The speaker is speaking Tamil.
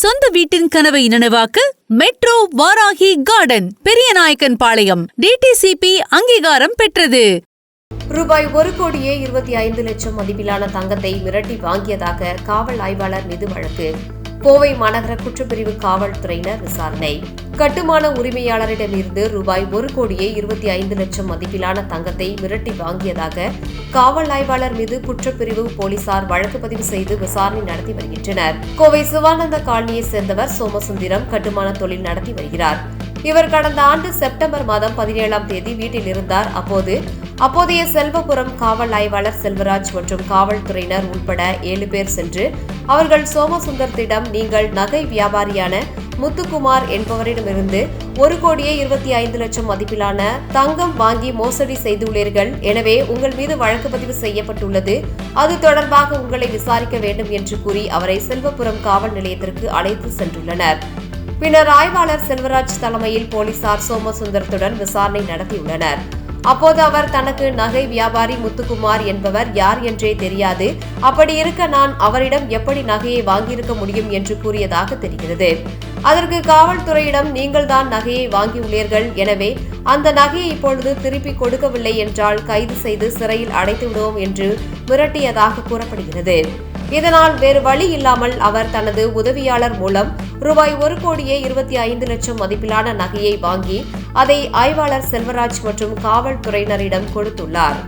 சொந்த வீட்டின் கனவை நனவாக்க metro Varahi garden Periyanaickenpalayam DTCP அங்கீகாரம் பெற்றது. ரூபாய் ஒரு கோடியே இருபத்தி ஐந்து லட்சம் மதிப்பிலான தங்கத்தை மிரட்டி வாங்கியதாக காவல் ஆய்வாளர் மீது வழக்கு. கோவை மாநகர குற்றப்பிரிவு காவல்துறையினர் விசாரணை. கட்டுமான உரிமையாளரிடமிருந்து ரூபாய் ஒரு கோடியே இருபத்தி ஐந்து லட்சம் மதிப்பிலான தங்கத்தை மிரட்டி வாங்கியதாக காவல் ஆய்வாளர் மீது குற்றப்பிரிவு போலீசார் வழக்கு பதிவு செய்து விசாரணை நடத்தி வருகின்றனர். கோவை சிவானந்த காலனியைச் சேர்ந்தவர் சோமசுந்தரம் கட்டுமான தொழில் நடத்தி வருகிறார். இவர் கடந்த ஆண்டு செப்டம்பர் மாதம் பதினேழாம் தேதி வீட்டில் இருந்தார். அப்போது அப்போதைய செல்வபுரம் காவல் ஆய்வாளர் செல்வராஜ் மற்றும் காவல்துறையினர் உட்பட ஏழு பேர் சென்று அவர்கள் சோமசுந்தரத்திடம் நீங்கள் நகை வியாபாரியான முத்துக்குமார் என்பவரிடமிருந்து ஒரு கோடியே இருபத்தி ஐந்து லட்சம் மதிப்பிலான தங்கம் வாங்கி மோசடி செய்துள்ளீர்கள். எனவே உங்கள் மீது வழக்கு பதிவு செய்யப்பட்டுள்ளது. அது தொடர்பாக உங்களை விசாரிக்க வேண்டும் என்று கூறி அவரை செல்வபுரம் காவல் நிலையத்திற்கு அழைத்து சென்றுள்ளனர். பின்னர் ஆய்வாளர் செல்வராஜ் தலைமையில் போலீசார் சோமசுந்தரத்துடன் விசாரணை நடத்தியுள்ளனர். அப்போது அவர் தனக்கு நகை வியாபாரி முத்துக்குமார் என்பவர் யார் என்றே தெரியாது. அப்படி இருக்க நான் அவரிடம் எப்படி நகையை வாங்கியிருக்க முடியும் என்று கூறியதாக தெரிகிறது. அதற்கு காவல்துறையிடம் நீங்கள்தான் நகையை வாங்கியுள்ளீர்கள். எனவே அந்த நகையை இப்பொழுது திருப்பி கொடுக்கவில்லை என்றால் கைது செய்து சிறையில் அடைத்து விடுவோம் என்று மிரட்டியதாக கூறப்படுகிறது. இதனால் வேறு வழி இல்லாமல் அவர் தனது உதவியாளர் மூலம் ரூபாய் ஒரு கோடியே இருபத்தி ஐந்து லட்சம் மதிப்பிலான நகையை வாங்கி அதை ஆய்வாளர் செல்வராஜ் மற்றும் காவல்துறையினரிடம் கொடுத்துள்ளார்.